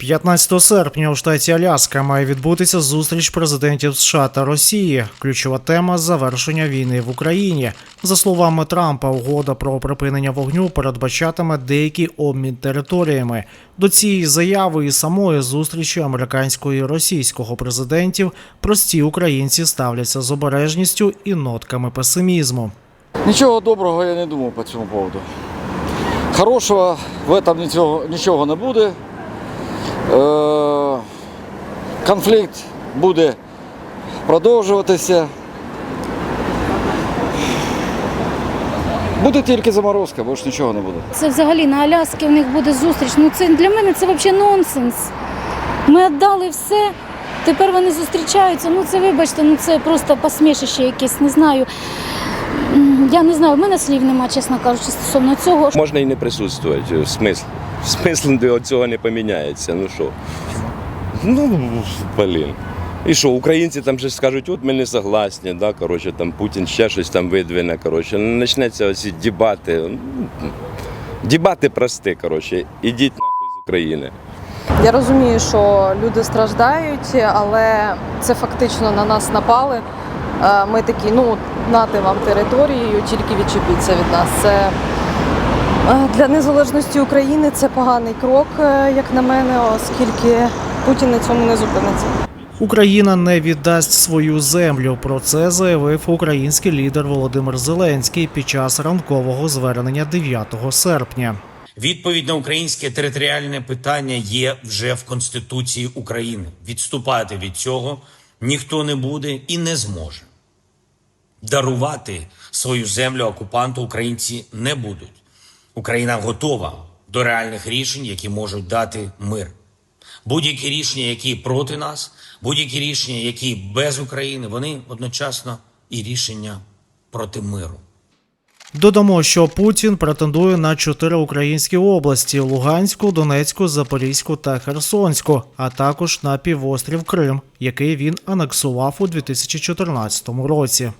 15 серпня у штаті Аляска має відбутися зустріч президентів США та Росії. Ключова тема завершення війни в Україні. За словами Трампа, угода про припинення вогню передбачатиме деякий обмін територіями. До цієї заяви і самої зустрічі американського і російського президентів прості українці ставляться з обережністю і нотками песимізму. Нічого доброго я не думав по цьому поводу. Хорошого в этом нічого, нічого не буде. Конфлікт буде продовжуватися. Буде тільки заморозка, більше нічого не буде. Це взагалі на Аляскі в них буде зустріч. Ну це для мене це взагалі нонсенс. Ми віддали все. Тепер вони зустрічаються. Ну це вибачте, ну це просто посмішище якесь, не знаю. Я не знаю, в мене слів нема, чесно кажучи, стосовно цього. Можна і не присутствувати. Смисл. Смисл до цього не поміняється. Ну що? Ну, блін. І що, українці там же скажуть, от ми не согласні, да, коротше, там Путін ще щось там видвине, коротше. Почнеться оці дебати. Ну, Дебати прості, коротше. Ідіть нахуй з України. Я розумію, що люди страждають, але це фактично на нас напали. Е, Ми такі, ну нати вам територію, тільки відчепіться від нас. Це е, для незалежності України це поганий крок, е, як на мене, оскільки Путін на цьому не зупиниться. Україна не віддасть свою землю. Про це заявив український лідер Володимир Зеленський під час ранкового звернення 9 серпня. Відповідь на українське територіальне питання є вже в Конституції України. Відступати від цього ніхто не буде і не зможе. Дарувати свою землю окупанту українці не будуть. Україна готова до реальних рішень, які можуть дати мир. Будь-які рішення, які проти нас, будь-які рішення, які без України, вони одночасно і рішення проти миру. Додамо, що Путін претендує на чотири українські області: Луганську, Донецьку, Запорізьку та Херсонську, а також на півострів Крим, який він анексував у 2014 році.